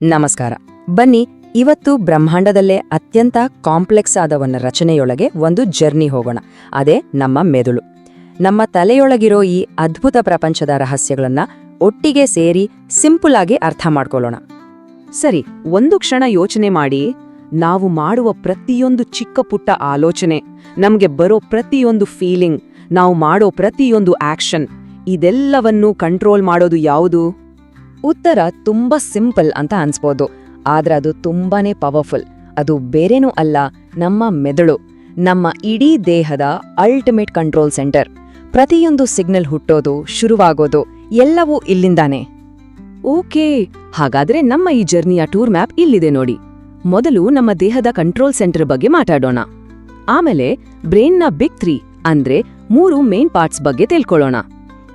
ನಮಸ್ಕಾರ. ಬನ್ನಿ, ಇವತ್ತು ಬ್ರಹ್ಮಾಂಡದಲ್ಲೇ ಅತ್ಯಂತ ಕಾಂಪ್ಲೆಕ್ಸ್ ಆದ ರಚನೆಯೊಳಗೆ ಒಂದು ಜರ್ನಿ ಹೋಗೋಣ. ಅದೇ ನಮ್ಮ ಮೆದುಳು. ನಮ್ಮ ತಲೆಯೊಳಗಿರೋ ಈ ಅದ್ಭುತ ಪ್ರಪಂಚದ ರಹಸ್ಯಗಳನ್ನ ಒಟ್ಟಿಗೆ ಸೇರಿ ಸಿಂಪಲ್ ಆಗಿ ಅರ್ಥ ಮಾಡ್ಕೊಳ್ಳೋಣ. ಸರಿ, ಒಂದು ಕ್ಷಣ ಯೋಚನೆ ಮಾಡಿ. ನಾವು ಮಾಡುವ ಪ್ರತಿಯೊಂದು ಚಿಕ್ಕ ಪುಟ್ಟ ಆಲೋಚನೆ, ನಮಗೆ ಬರೋ ಪ್ರತಿಯೊಂದು ಫೀಲಿಂಗ್, ನಾವು ಮಾಡೋ ಪ್ರತಿಯೊಂದು ಆಕ್ಷನ್, ಇದೆಲ್ಲವನ್ನೂ ಕಂಟ್ರೋಲ್ ಮಾಡೋದು ಯಾವುದು? ಉತ್ತರ ತುಂಬಾ ಸಿಂಪಲ್ ಅಂತ ಅನ್ಸ್ಬೋದು. ಆದ್ರೆ ಅದು ತುಂಬಾನೇ ಪವರ್ಫುಲ್. ಅದು ಬೇರೇನೂ ಅಲ್ಲ, ನಮ್ಮ ಮೆದುಳು. ನಮ್ಮ ಇಡೀ ದೇಹದ ಅಲ್ಟಿಮೇಟ್ ಕಂಟ್ರೋಲ್ ಸೆಂಟರ್. ಪ್ರತಿಯೊಂದು ಸಿಗ್ನಲ್ ಹುಟ್ಟೋದು, ಶುರುವಾಗೋದು, ಎಲ್ಲವೂ ಇಲ್ಲಿಂದಾನೆ. ಓಕೆ, ಹಾಗಾದ್ರೆ ನಮ್ಮ ಈ ಜರ್ನಿಯ ಟೂರ್ ಮ್ಯಾಪ್ ಇಲ್ಲಿದೆ ನೋಡಿ. ಮೊದಲು ನಮ್ಮ ದೇಹದ ಕಂಟ್ರೋಲ್ ಸೆಂಟರ್ ಬಗ್ಗೆ ಮಾತಾಡೋಣ. ಆಮೇಲೆ ಬ್ರೇನ್ನ ಬಿಗ್ ತ್ರೀ ಅಂದ್ರೆ ಮೂರು ಮೇನ್ ಪಾರ್ಟ್ಸ್ ಬಗ್ಗೆ ತಿಳ್ಕೊಳ್ಳೋಣ.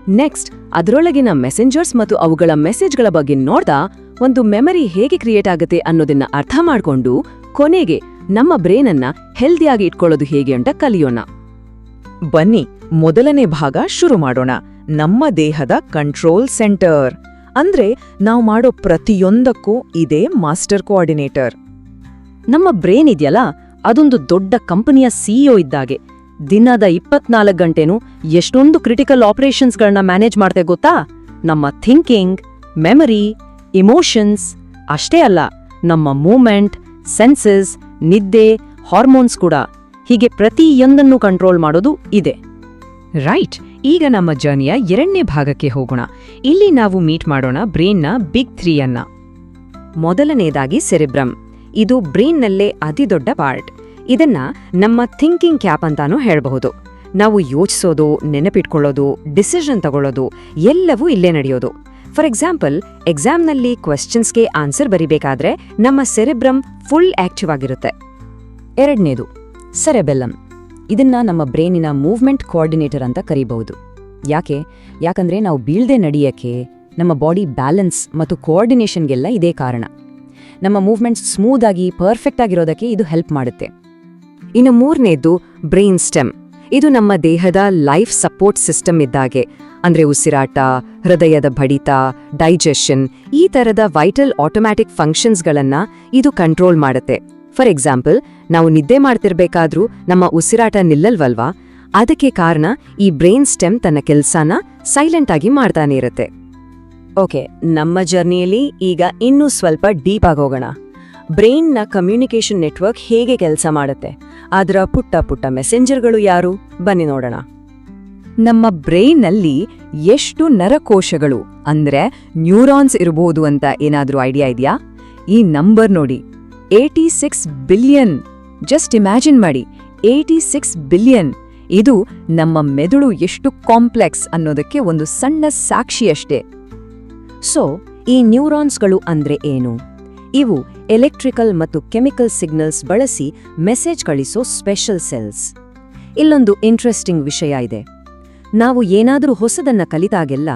ನೆಕ್ಸ್ಟ್ ಅದರೊಳಗಿನ ಮೆಸೆಂಜರ್ಸ್ ಮತ್ತು ಅವುಗಳ ಮೆಸೇಜ್ಗಳ ಬಗ್ಗೆ ನೋಡ್ತಾ ಒಂದು ಮೆಮರಿ ಹೇಗೆ ಕ್ರಿಯೇಟ್ ಆಗುತ್ತೆ ಅನ್ನೋದನ್ನ ಅರ್ಥ ಮಾಡ್ಕೊಂಡು ಕೊನೆಗೆ ನಮ್ಮ ಬ್ರೇನ್ ಅನ್ನ ಹೆಲ್ದಿಯಾಗಿ ಇಟ್ಕೊಳ್ಳೋದು ಹೇಗೆ ಅಂತ ಕಲಿಯೋಣ. ಬನ್ನಿ, ಮೊದಲನೇ ಭಾಗ ಶುರು ಮಾಡೋಣ. ನಮ್ಮ ದೇಹದ ಕಂಟ್ರೋಲ್ ಸೆಂಟರ್ ಅಂದ್ರೆ ನಾವು ಮಾಡೋ ಪ್ರತಿಯೊಂದಕ್ಕೂ ಇದೇ ಮಾಸ್ಟರ್ ಕೋಆರ್ಡಿನೇಟರ್ ನಮ್ಮ ಬ್ರೇನ್ ಇದೆಯಲ್ಲ, ಅದೊಂದು ದೊಡ್ಡ ಕಂಪನಿಯ ಸಿಇಒ ಇದ್ದಾಗೆ. ದಿನದ ಇಪ್ಪತ್ನಾಲ್ಕು ಗಂಟೆನೂ ಎಷ್ಟೊಂದು ಕ್ರಿಟಿಕಲ್ ಆಪರೇಷನ್ಸ್ಗಳನ್ನ ಮ್ಯಾನೇಜ್ ಮಾಡ್ತೆ ಗೊತ್ತಾ? ನಮ್ಮ ಥಿಂಕಿಂಗ್ ಮೆಮರಿ ಇಮೋಷನ್ಸ್ ಅಷ್ಟೇ ಅಲ್ಲ, ನಮ್ಮ ಮೂಮೆಂಟ್ ಸೆನ್ಸಸ್ ನಿದ್ದೆ ಹಾರ್ಮೋನ್ಸ್ ಕೂಡ ಹೀಗೆ ಪ್ರತಿಯೊಂದನ್ನು ಕಂಟ್ರೋಲ್ ಮಾಡೋದು ಇದೆ. ರೈಟ್ ಈಗ ನಮ್ಮ ಜರ್ನಿಯ ಎರಡನೇ ಭಾಗಕ್ಕೆ ಹೋಗೋಣ. ಇಲ್ಲಿ ನಾವು ಮೀಟ್ ಮಾಡೋಣ ಬ್ರೇನ್ನ ಬಿಗ್ ಥ್ರೀಯನ್ನ ಮೊದಲನೇದಾಗಿ ಸೆರೆಬ್ರಮ್ ಇದು ಬ್ರೇನ್ನಲ್ಲೇ ಅತಿದೊಡ್ಡ ಪಾರ್ಟ್ ಇದನ್ನ ನಮ್ಮ ಥಿಂಕಿಂಗ್ ಕ್ಯಾಪ್ ಅಂತಾನೂ ಹೇಳಬಹುದು. ನಾವು ಯೋಚಿಸೋದು, ನೆನಪಿಟ್ಕೊಳ್ಳೋದು ಡಿಸಿಷನ್ ತಗೊಳ್ಳೋದು, ಎಲ್ಲವೂ ಇಲ್ಲೇ ನಡೆಯೋದು. ಫಾರ್ ಎಕ್ಸಾಂಪಲ್ ಎಕ್ಸಾಮ್ನಲ್ಲಿ ಕ್ವೆಶ್ಚನ್ಸ್ಗೆ ಆನ್ಸರ್ ಬರಿಬೇಕಾದ್ರೆ ನಮ್ಮ ಸೆರೆಬ್ರಮ್ ಫುಲ್ ಆಕ್ಟಿವ್ ಆಗಿರುತ್ತೆ. ಎರಡನೇದು ಸೆರೆಬೆಲ್ಲಮ್ ಇದನ್ನ ನಮ್ಮ ಬ್ರೈನಿನ ಮೂವ್ಮೆಂಟ್ ಕೋಆರ್ಡಿನೇಟರ್ ಅಂತ ಕರೀಬಹುದು. ಯಾಕೆ? ಯಾಕಂದ್ರೆ ನಾವು ಬೀಳ್ದೆ ನಡೆಯಕ್ಕೆ ನಮ್ಮ ಬಾಡಿ ಬ್ಯಾಲೆನ್ಸ್ ಮತ್ತು ಕೋಆರ್ಡಿನೇಷನ್ಗೆಲ್ಲ ಇದೇ ಕಾರಣ. ನಮ್ಮ ಮೂವ್ಮೆಂಟ್ಸ್ ಸ್ಮೂದಾಗಿ ಪರ್ಫೆಕ್ಟ್ ಆಗಿರೋದಕ್ಕೆ ಇದು ಹೆಲ್ಪ್ ಮಾಡುತ್ತೆ. ಇನ್ನು ಮೂರನೇದು ಬ್ರೈನ್ ಸ್ಟೆಮ್. ಇದು ನಮ್ಮ ದೇಹದ ಲೈಫ್ ಸಪೋರ್ಟ್ ಸಿಸ್ಟಮ್ ಇದ್ದಾಗೆ. ಅಂದ್ರೆ ಉಸಿರಾಟ, ಹೃದಯದ ಬಡಿತ, ಡೈಜೆಷನ್, ಈ ತರದ ವೈಟಲ್ ಆಟೋಮ್ಯಾಟಿಕ್ ಫಂಕ್ಷನ್ಸ್ಗಳನ್ನ ಇದು ಕಂಟ್ರೋಲ್ ಮಾಡುತ್ತೆ. ಫಾರ್ ಎಕ್ಸಾಂಪಲ್, ನಾವು ನಿದ್ದೆ ಮಾಡ್ತಿರ್ಬೇಕಾದ್ರೂ ನಮ್ಮ ಉಸಿರಾಟ ನಿಲ್ಲಲ್ವಲ್ವಾ? ಅದಕ್ಕೆ ಕಾರಣ ಈ ಬ್ರೈನ್ ಸ್ಟೆಮ್ ತನ್ನ ಕೆಲಸನ ಸೈಲೆಂಟ್ ಆಗಿ ಮಾಡ್ತಾನೆ ಇರುತ್ತೆ. ಓಕೆ, ನಮ್ಮ ಜರ್ನಿಯಲ್ಲಿ ಈಗ ಇನ್ನೂ ಸ್ವಲ್ಪ ಡೀಪ್ ಆಗೋಗೋಣ. ಬ್ರೈನ್ನ ಕಮ್ಯುನಿಕೇಷನ್ ನೆಟ್ವರ್ಕ್ ಹೇಗೆ ಕೆಲಸ ಮಾಡುತ್ತೆ? ಅದರ ಪುಟ್ಟ ಪುಟ್ಟ ಮೆಸೆಂಜರ್ಗಳು ಯಾರು? ಬನ್ನಿ ನೋಡೋಣ. ನಮ್ಮ ಬ್ರೈನ್ನಲ್ಲಿ ಎಷ್ಟು ನರಕೋಶಗಳು, ಅಂದ್ರೆ ನ್ಯೂರಾನ್ಸ್ ಇರಬಹುದು ಅಂತ ಏನಾದ್ರೂ ಐಡಿಯಾ ಇದೆಯಾ? ಈ ನಂಬರ್ ನೋಡಿ. Eighty six billion just imagine ಮಾಡಿ. ಏಟಿ ಸಿಕ್ಸ್ ಬಿಲಿಯನ್ ಇದು ನಮ್ಮ ಮೆದುಳು ಎಷ್ಟು ಕಾಂಪ್ಲೆಕ್ಸ್ ಅನ್ನೋದಕ್ಕೆ ಒಂದು ಸಣ್ಣ ಸಾಕ್ಷಿಯಷ್ಟೇ ಸೊ ಈ ನ್ಯೂರಾನ್ಸ್ಗಳು ಅಂದ್ರೆ ಏನು? ಇವು ಎಲೆಕ್ಟ್ರಿಕಲ್ ಮತ್ತು ಕೆಮಿಕಲ್ ಸಿಗ್ನಲ್ಸ್ ಬಳಸಿ ಮೆಸೇಜ್ ಕಳಿಸೋ ಸ್ಪೆಷಲ್ ಸೆಲ್ಸ್ ಇಲ್ಲೊಂದು ಇಂಟ್ರೆಸ್ಟಿಂಗ್ ವಿಷಯ ಇದೆ. ನಾವು ಏನಾದರೂ ಹೊಸದನ್ನ ಕಲಿತಾಗೆಲ್ಲ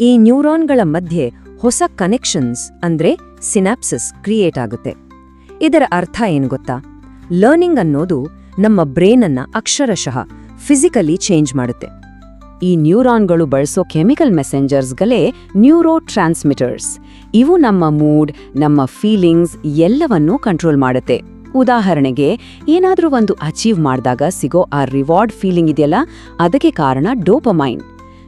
ಈ ನ್ಯೂರಾನ್ಗಳ ಮಧ್ಯೆ ಹೊಸ ಕನೆಕ್ಷನ್ಸ್ ಅಂದ್ರೆ ಸಿನಾಪ್ಸಸ್ ಕ್ರಿಯೇಟ್ ಆಗುತ್ತೆ. ಇದರ ಅರ್ಥ ಏನು ಗೊತ್ತಾ? ಲರ್ನಿಂಗ್ ಅನ್ನೋದು ನಮ್ಮ ಬ್ರೇನನ್ನು ಅಕ್ಷರಶಃ ಫಿಸಿಕಲಿ ಚೇಂಜ್ ಮಾಡುತ್ತೆ. ಈ ನ್ಯೂರಾನ್ಗಳು ಬಳಸೋ ಕೆಮಿಕಲ್ ಮೆಸೆಂಜರ್ಸ್ಗಳೇ ನ್ಯೂರೋ ಟ್ರಾನ್ಸ್ಮಿಟರ್ಸ್ ಇವು ನಮ್ಮ ಮೂಡ್, ನಮ್ಮ ಫೀಲಿಂಗ್ಸ್ ಎಲ್ಲವನ್ನೂ ಕಂಟ್ರೋಲ್ ಮಾಡುತ್ತೆ. ಉದಾಹರಣೆಗೆ, ಏನಾದರೂ ಒಂದು ಅಚೀವ್ ಮಾಡಿದಾಗ ಸಿಗೋ ಆ ರಿವಾರ್ಡ್ ಫೀಲಿಂಗ್ ಇದೆಯಲ್ಲ? ಅದಕ್ಕೆ ಕಾರಣ ಡೋಪಮೈನ್.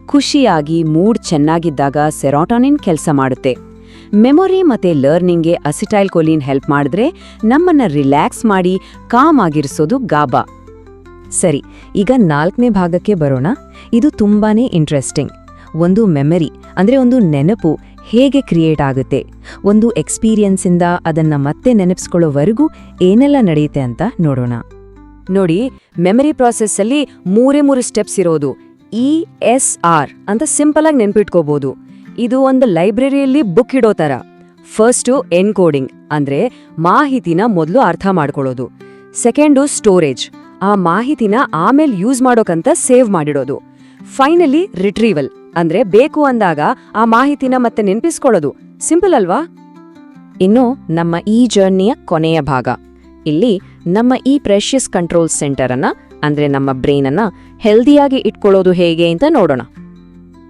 ಖುಷಿಯಾಗಿ ಮೂಡ್ ಚೆನ್ನಾಗಿದ್ದಾಗ ಸೆರಾಟೋನಿನ್ ಕೆಲಸ ಮಾಡುತ್ತೆ. ಮೆಮೊರಿ ಮತ್ತೆ ಲರ್ನಿಂಗ್ಗೆ ಅಸಿಟೈಲ್ ಕೊಲಿನ್ ಹೆಲ್ಪ್ ಮಾಡಿದ್ರೆ ನಮ್ಮನ್ನ ರಿಲ್ಯಾಕ್ಸ್ ಮಾಡಿ, ಕಾಮ್ ಆಗಿರಿಸೋದು ಗಾಬಾ. ಸರಿ, ಈಗ ನಾಲ್ಕನೇ ಭಾಗಕ್ಕೆ ಬರೋಣ. ಇದು ತುಂಬಾನೇ ಇಂಟ್ರೆಸ್ಟಿಂಗ್ ಒಂದು ಮೆಮರಿ ಅಂದರೆ ಒಂದು ನೆನಪು ಹೇಗೆ ಕ್ರಿಯೇಟ್ ಆಗುತ್ತೆ? ಒಂದು ಎಕ್ಸ್ಪೀರಿಯನ್ಸಿಂದ ಅದನ್ನು ಮತ್ತೆ ನೆನಪಿಸ್ಕೊಳ್ಳೋವರೆಗೂ ಏನೆಲ್ಲ ನಡೆಯುತ್ತೆ ಅಂತ ನೋಡೋಣ. ನೋಡಿ ಮೆಮರಿ ಪ್ರಾಸೆಸ್ಸಲ್ಲಿ ಮೂರೇ ಮೂರು ಸ್ಟೆಪ್ಸ್ ಇರೋದು. ಇ ಎಸ್ ಆರ್ ಅಂತ ಸಿಂಪಲ್ ಆಗಿ ಇದು ಒಂದು ಲೈಬ್ರರಿಯಲ್ಲಿ ಬುಕ್ ಇಡೋ ಥರ. ಫಸ್ಟು ಎನ್ಕೋಡಿಂಗ್ ಅಂದರೆ ಮಾಹಿತಿನ ಮೊದಲು ಅರ್ಥ ಮಾಡ್ಕೊಳ್ಳೋದು. ಸೆಕೆಂಡು ಸ್ಟೋರೇಜ್ ಆ ಮಾಹಿತಿನ ಆಮೇಲೆ ಯೂಸ್ ಮಾಡೋಕಂತ ಸೇವ್ ಮಾಡಿಡೋದು. ಫೈನಲಿ ರಿಟ್ರೀವಲ್ ಅಂದ್ರೆ ಬೇಕು ಅಂದಾಗ ಆ ಮಾಹಿತಿನ ಮತ್ತೆ ನೆನಪಿಸ್ಕೊಳ್ಳೋದು. ಸಿಂಪಲ್ ಅಲ್ವಾ? ಇನ್ನು ನಮ್ಮ ಈ ಜರ್ನಿಯ ಕೊನೆಯ ಭಾಗ. ಇಲ್ಲಿ ನಮ್ಮ ಈ ಪ್ರೆಷಿಯಸ್ ಕಂಟ್ರೋಲ್ ಸೆಂಟರ್ ಅನ್ನ, ಅಂದ್ರೆ ನಮ್ಮ ಬ್ರೈನ್ ಅನ್ನ ಹೆಲ್ದಿಯಾಗಿ ಇಟ್ಕೊಳ್ಳೋದು ಹೇಗೆ ಅಂತ ನೋಡೋಣ.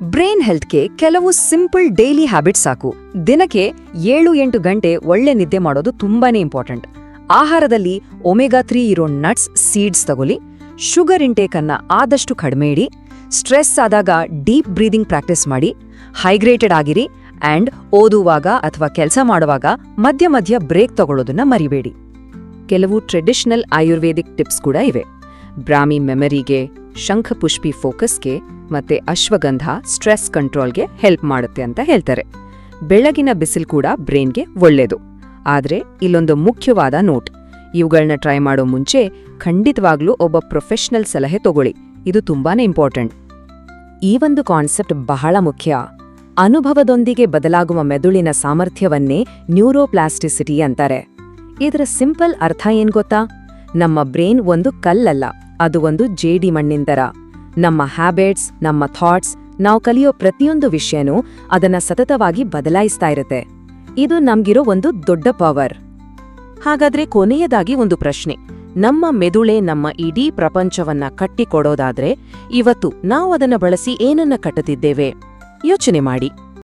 ಬ್ರೈನ್ ಹೆಲ್ತ್ಗೆ ಕೆಲವು ಸಿಂಪಲ್ ಡೈಲಿ ಹ್ಯಾಬಿಟ್ ಸಾಕು. ದಿನಕ್ಕೆ ಏಳು ಎಂಟು ಗಂಟೆ ಒಳ್ಳೆ ನಿದ್ದೆ ಮಾಡೋದು ತುಂಬಾನೇ ಇಂಪಾರ್ಟೆಂಟ್ ಆಹಾರದಲ್ಲಿ ಒಮೆಗಾ ತ್ರೀ ಇರೋ ನಟ್ಸ್ ಸೀಡ್ಸ್ ತಗೊಳ್ಳಿ. ಶುಗರ್ ಇಂಟೇಕ್ ಅನ್ನ ಆದಷ್ಟು ಕಡಿಮೆ ಇಡಿ. ಸ್ಟ್ರೆಸ್ ಆದಾಗ ಡೀಪ್ ಬ್ರೀದಿಂಗ್ ಪ್ರಾಕ್ಟೀಸ್ ಮಾಡಿ, ಹೈಗ್ರೇಟೆಡ್ ಆಗಿರಿ ಆ್ಯಂಡ್ ಓದುವಾಗ ಅಥವಾ ಕೆಲಸ ಮಾಡುವಾಗ ಮಧ್ಯ ಮಧ್ಯ ಬ್ರೇಕ್ ತಗೊಳ್ಳೋದನ್ನ ಮರಿಬೇಡಿ. ಕೆಲವು ಟ್ರೆಡಿಷನಲ್ ಆಯುರ್ವೇದಿಕ್ ಟಿಪ್ಸ್ ಕೂಡ ಇವೆ. ಬ್ರಾಹ್ಮಿ ಮೆಮರಿಗೆ, ಶಂಖಪುಷ್ಪಿ ಫೋಕಸ್ಗೆ ಮತ್ತೆ ಅಶ್ವಗಂಧ ಸ್ಟ್ರೆಸ್ ಕಂಟ್ರೋಲ್ಗೆ ಹೆಲ್ಪ್ ಮಾಡುತ್ತೆ ಅಂತ ಹೇಳ್ತಾರೆ. ಬೆಳಗಿನ ಬಿಸಿಲು ಕೂಡ ಬ್ರೈನ್ಗೆ ಒಳ್ಳೆಯದು ಆದ್ರೆ ಇಲ್ಲೊಂದು ಮುಖ್ಯವಾದ ನೋಟ್ ಇವುಗಳನ್ನ ಟ್ರೈ ಮಾಡೋ ಮುಂಚೆ ಖಂಡಿತವಾಗ್ಲೂ ಒಬ್ಬ ಪ್ರೊಫೆಷನಲ್ ಸಲಹೆ ತಗೊಳ್ಳಿ. ಇದು ತುಂಬಾನೇ ಇಂಪಾರ್ಟೆಂಟ್ ಈ ಒಂದು ಕಾನ್ಸೆಪ್ಟ್ ಬಹಳ ಮುಖ್ಯ. ಅನುಭವದೊಂದಿಗೆ ಬದಲಾಗುವ ಮೆದುಳಿನ ಸಾಮರ್ಥ್ಯವನ್ನೇ ನ್ಯೂರೋಪ್ಲಾಸ್ಟಿಸಿಟಿ ಅಂತಾರೆ. ಇದರ ಸಿಂಪಲ್ ಅರ್ಥ ಏನ್ ಗೊತ್ತಾ? ನಮ್ಮ ಬ್ರೇನ್ ಒಂದು ಕಲ್ಲಲ್ಲ, ಅದು ಒಂದು ಜೇಡಿ ಮಣ್ಣಿಂದರ ನಮ್ಮ ಹ್ಯಾಬಿಟ್ಸ್ ನಮ್ಮ ಥಾಟ್ಸ್ ನಾವು ಕಲಿಯೋ ಪ್ರತಿಯೊಂದು ವಿಷಯನೂ ಅದನ್ನ ಸತತವಾಗಿ ಬದಲಾಯಿಸ್ತಾ ಇರುತ್ತೆ. ಇದು ನಮ್ಗಿರೋ ಒಂದು ದೊಡ್ಡ ಪವರ್ ಹಾಗಾದ್ರೆ ಕೊನೆಯದಾಗಿ ಒಂದು ಪ್ರಶ್ನೆ. ನಮ್ಮ ಮೆದುಳೆ ನಮ್ಮ ಇಡೀ ಪ್ರಪಂಚವನ್ನ ಕಟ್ಟಿಕೊಡೋದಾದ್ರೆ ಇವತ್ತು ನಾವು ಅದನ್ನ ಬಳಸಿ ಏನನ್ನ ಕಟ್ಟುತ್ತಿದ್ದೇವೆ? ಯೋಚನೆ ಮಾಡಿ.